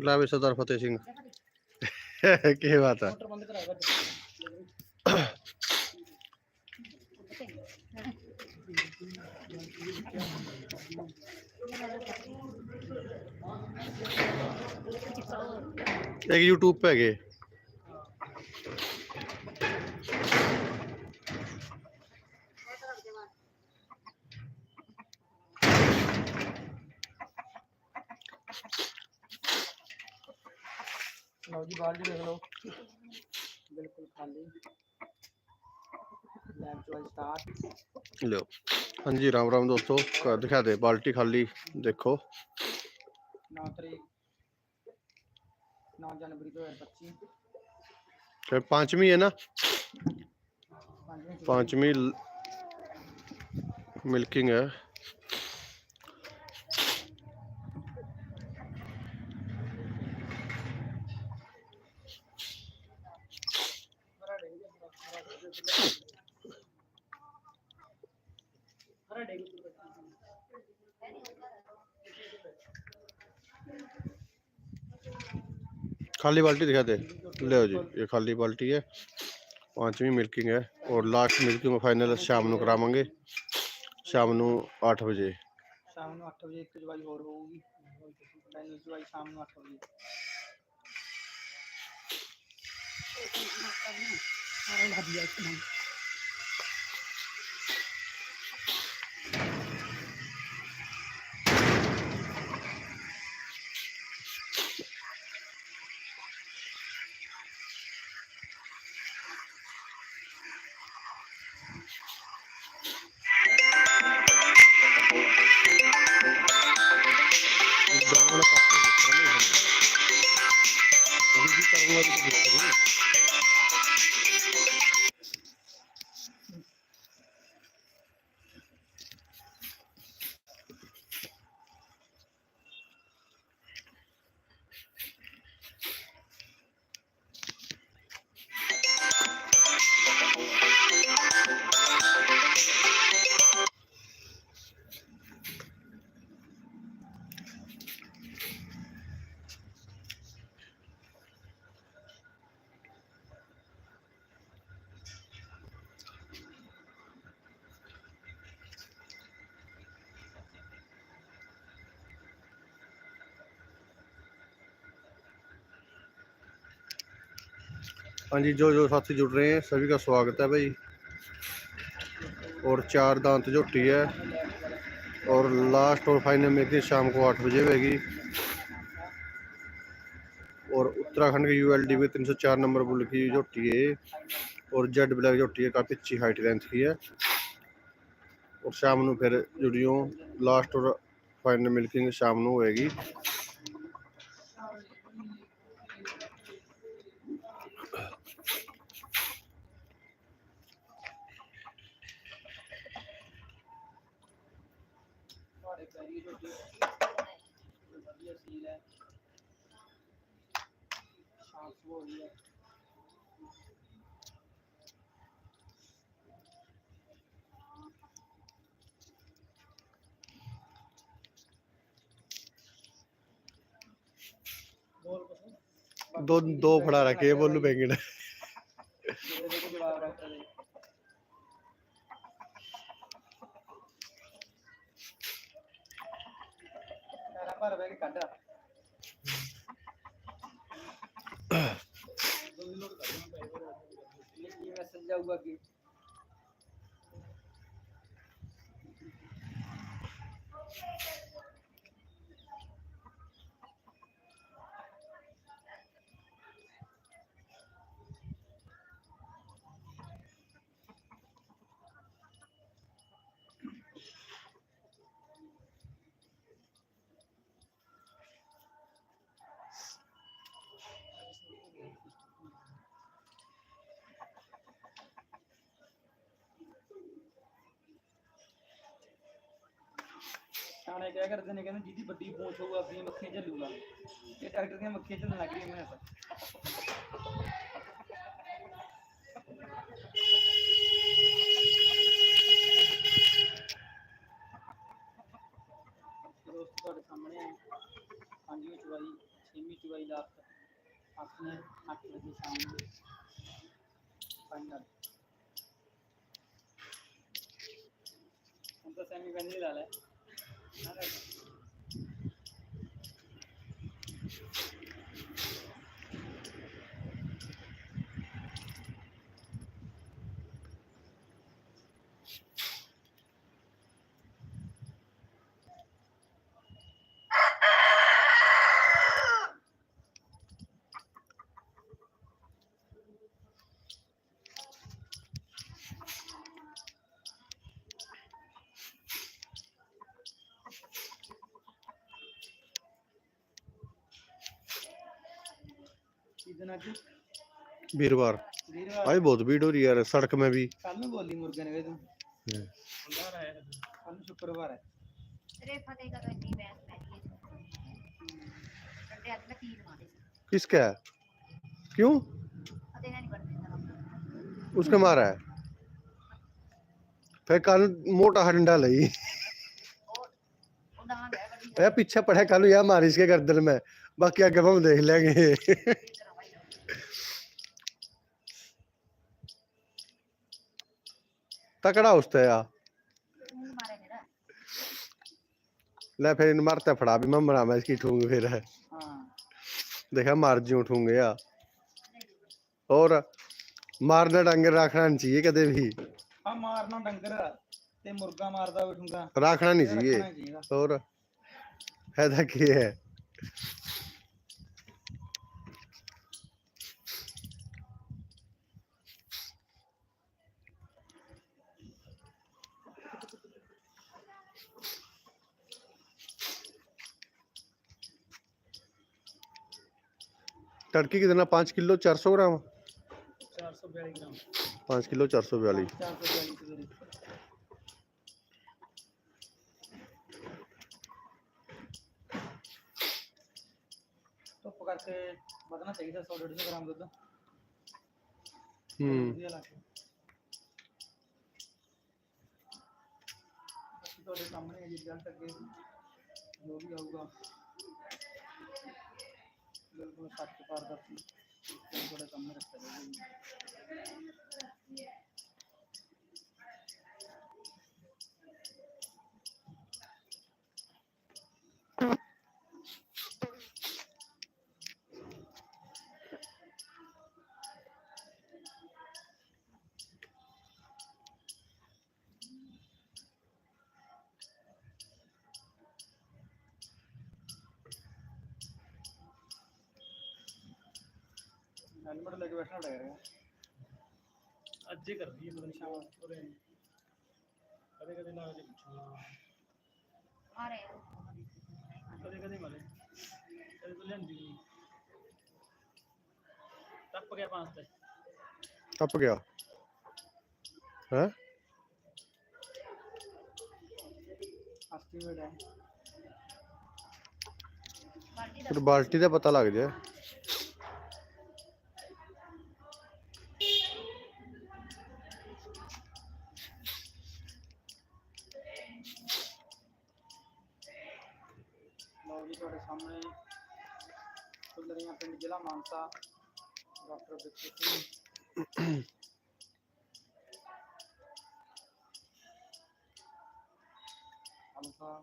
ਲੈ ਵੀ ਸਰਦਾਰ ਫਤਿਹ ਸਿੰਘ ਕੀ ਬਾਤ ਹੈ ਮੋਟਰ ਬੰਦ ਕਰਾਏਗਾ एक यूट्यूब पे गए खाओ जी बाहर देख लो। बिल्कुल खाली लो। हाँ जी राम राम दोस्तों दिखा दे बाल्टी खाली देखो। तो पांचवी है ना? पांचवी। मिल्किंग है। खाली बाल्टी दिखा दे ले जी ये खाली बाल्टी है पांचवी मिल्किंग है और लास्ट मिल्किंग फाइनल शाम ਨੂੰ ਕਰਾਵਾਂਗੇ ਸ਼ਾਮ ਨੂੰ 8 ਵਜੇ ਸ਼ਾਮ ਨੂੰ 8 ਵਜੇ ਇੱਕ ਜਵਾਈ ਹੋਰ ਹੋਊਗੀ ਫਾਈਨਲ ਜਵਾਈ ਸ਼ਾਮ ਨੂੰ 8 ਵਜੇ हाँ जी जो जो साथी जुड़ रहे हैं सभी का स्वागत है भाई और चार दांत झोटी है और लास्ट और फाइनल में दिन शाम को आठ बजे होगी और उत्तराखंड की यू एल डी में तीन सौ चार नंबर बुल की झोटी है और जेड ब्लैक झोटी है काफ़ी अच्छी हाइट लेंथ की है और शाम ਨੂੰ ਫਿਰ ਜੁੜਿਓ ਲਾਸਟ और फाइनल मिल्किंग शाम ਨੂੰ ਹੋਏਗੀ ਸ਼ਾਂਤ ਹੋ ਰਹੀ ਹੈ ਬੋਲ ਕੁਛ ਦੋ ਦੋ ਫੜਾ ਰੱਖੇ ਬੋਲੂ ਬੈਂਗਣ। ਇਹਦੇ ਭਰ ਬੈ ਕੱਢ ਇਹ ਕੀ ਮੈਸੇਜ ਸਿਆਣੇ ਕਿਆ ਕਰਦੇ ਨੇ, ਕਹਿੰਦੇ ਜਿਹਦੀ ਵੱਡੀ ਪੂੰਛ ਹੋਊ, ਆਪਣੀਆਂ ਮੱਖੀਆਂ ਝੱਲੂਗਾ। ਇਹ ਡਾਕਟਰ ਦੀਆਂ ਮੱਖੀਆਂ ਝੱਲਣ ਲੱਗ ਗਈਆਂ ਮੈਂ ਦੋਸਤੋ, ਤੁਹਾਡੇ ਸਾਹਮਣੇ ਹੈ ਪੰਜਵੀਂ ਚੁਬਾਈ ਛੇਵੀਂ ਚੁਬਾਈ ਲਾਸਟ ਆਪਣੇ 8 ਵਜੇ ਸ਼ਾਮ ਨੂੰ ਫਾਈਨਲ ਹੁਣ ਤਾਂ ਸੈਮੀ ਫਾਈਨਲ ਲਾ ਲੈ don't know. ਦਿਨ ਅੱਜ वीरवार ਵੀਰਵਾਰ आज बहुत भीड़ हो रही है यार सड़क में भी ਕੱਲ ਨੂੰ ਬੋਲੀ ਮੁਰਗੇ ਨੇ ਵੇ ਤੂੰ ਬੁਲਾਰ ਆਇਆ ਕੱਲ ਨੂੰ ਸ਼ੁੱਕਰਵਾਰ ਹੈ ਤੇਰੇ ਫਤਿਹ ਕਦੋਂ ਇੰਨੀ ਬਹਿਸ ਪੈ ਗਈ ਕੱਟੇ ਅੱਜ ਮੈਂ ਤੀਰ ਮਾਰੇ ਸੀ किसका है क्यों ਫਤਿਹ ਨਾਲ ਨਹੀਂ ਬਣਦੇ ਨਾ उसका मारा है फिर कल मोटा हंडा लई ਉਹ ਉਹ ਡਾਂਗ ਹੈ ਵੱਡੀ ए पीछे पड़ा कल यार मारी इसके गर्दन में बाकी आगे हम देख लेंगे तकड़ा उठता है यार ਮੂੰਹ ਮਾਰੇ ਮੇਰਾ ले फिर इन मारता फड़ा भी मैं मरा मैं इसकी ठूंग फिर है ਹਾਂ देखा मार जी उठूंगे यार और मारना डंगर रखना नहीं चाहिए कदे भी ਆ ਮਾਰਨਾ ਡੰਗਰ ਤੇ ਮੁਰਗਾ ਮਾਰਦਾ ਬਿਠੂਗਾ रखना नहीं चाहिए ਰੱਖਣਾ ਚਾਹੀਦਾ और फायदा की है टर्की कितना पाँच किलो चार सौ ग्राम 442 ਗ੍ਰਾਮ पाँच किलो चार सौ बयालीस 442 ਸਵੇਰੇ ਧੁੱਪ ਕਰਕੇ ਵਧਣਾ ਚਾਹੀਦਾ 100 150 ਗ੍ਰਾਮ ਦੁੱਧ हम्म ਵਧੀਆ ਲੱਗਦਾ ਬਾਕੀ ਤੁਹਾਡੇ ਸਾਹਮਣੇ ਹੈ ਜੀ ਰਿਜ਼ਲਟ ਅੱਗੇ ਜੋ ਵੀ ਆਊਗਾ ਬਿਲਕੁਲ ਸੱਚ ਪਾਰਦਰਸ਼ੀ ਤੁਹਾਡੇ ਸਾਹਮਣੇ ਰੱਖਿਆ ਜੀ ਹੈਲਮਟ ਲੈ ਕੇ ਬੈਠਣਾ ਪੜੇਗਾ ਅੱਜ ਹੀ ਕਰਦੀ ਹੈ ਪਤਾ ਨਹੀਂ ਸ਼ਾਮ ਉਹਦੇ ਕਦੇ ਕਦੇ ਲਾ ਕੇ ਪੁੱਛੂਗਾ ਆ ਰਹੇ ਕਦੇ ਕਦੇ ਮਲੇ ਕਦੇ ਤਾਂ ਲੈਂਦੀ ਨਹੀਂ ਟੱਪ ਗਿਆ ਪੰਜ ਤੇ टप गया है ਐਸਟੀਮੇਟ ਹੈ ਬਾਲਟੀ ਦਾ फिर बाल्टी का ਸਾਹਮਣੇ ਫੁੱਲਰੀਆਂ ਪਿੰਡ ਜ਼ਿਲ੍ਹਾ ਮਾਨਸਾ ਡਾਕਟਰ ਬਿੱਟੂ ਸਿੰਘ ਅਲਫਾ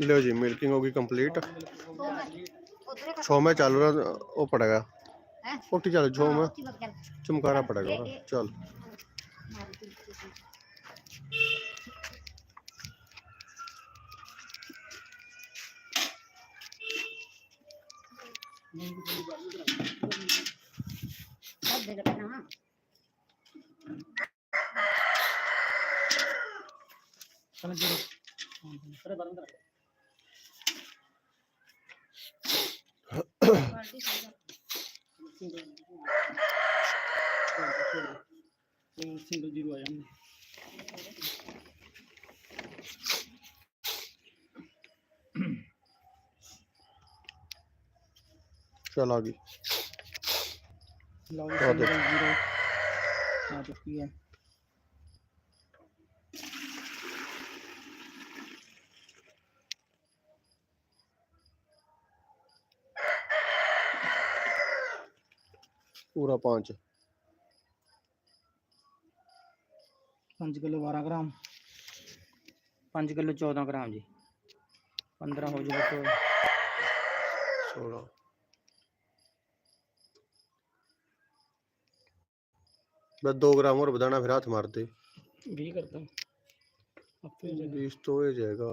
लो जी मिल्किंग होगी कंप्लीट छो में चालू रहा वो पड़ेगा। उठी चल छो में। चमकाना पड़ेगा चल। समझ ਸਿੰਗਲ ਜੀਰੋ ਆ ਜਾਂਦੇ ਚਲ ਆ ਗਈ ਲਓ। ਸਿੰਗਲ ਜੀਰੋ ਆ ਚੁੱਕੀ ਹੈ ਪੂਰਾ 5 5 ਕਿਲੋ 12 ਗ੍ਰਾਮ। 5 ਕਿਲੋ 14 ਗ੍ਰਾਮ ਜੀ। 15 ਹੋ ਜਾਊਗਾ ਤਾਂ 16 ਬਸ 2 ਗ੍ਰਾਮ ਹੋਰ ਵਧਾਣਾ ਫਿਰ ਹੱਥ ਮਾਰਦੇ 20 ਕਰਤਾ। ਆਪੇ ਹੋ ਜਾਏਗਾ। 20 ਤੋਂ ਹੋ ਜਾਏਗਾ।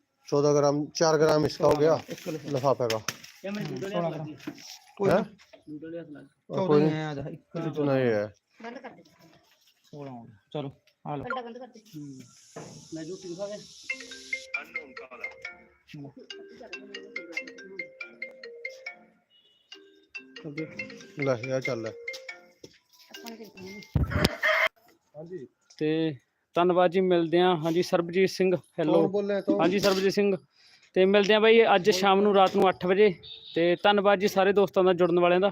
चौदह ग्राम चार ग्राम इसका हो गया 1 ਕਿਲੋ लिफाफे का ਇਹ ਮੈਂ ਡੂਡਲ ਹੱਥ ਲੱਗੀ है ਡੂਡਲ ਹੱਥ ਲੱਗ और 14 कोई ਹੀ ਹੈ ਆਦਾ 1 ਕਿਲੋ इतना ही है बंद कर दे 16 ਹੋ ਗਿਆ ਚਲੋ ਆ ਲਓ बंदा बंद कर दे ਮੈਂ ਜੋ ਦਿਖਾ ਦੇ ले यार चल रहा अपन देखते हैं हाँ जी ਤੇ ਧੰਨਵਾਦ ਜੀ ਮਿਲਦੇ ਆ ਹਾਂਜੀ ਸਰਬਜੀਤ ਸਿੰਘ ਹੈਲੋ ਹਾਂਜੀ ਸਰਬਜੀਤ ਸਿੰਘ। ਤੇ ਮਿਲਦੇ ਆ ਬਾਈ ਅੱਜ ਸ਼ਾਮ ਨੂੰ ਰਾਤ ਨੂੰ 8 ਵਜੇ। ਤੇ ਧੰਨਵਾਦ ਜੀ ਸਾਰੇ ਦੋਸਤਾਂ ਦਾ ਜੁੜਨ ਵਾਲਿਆਂ ਦਾ।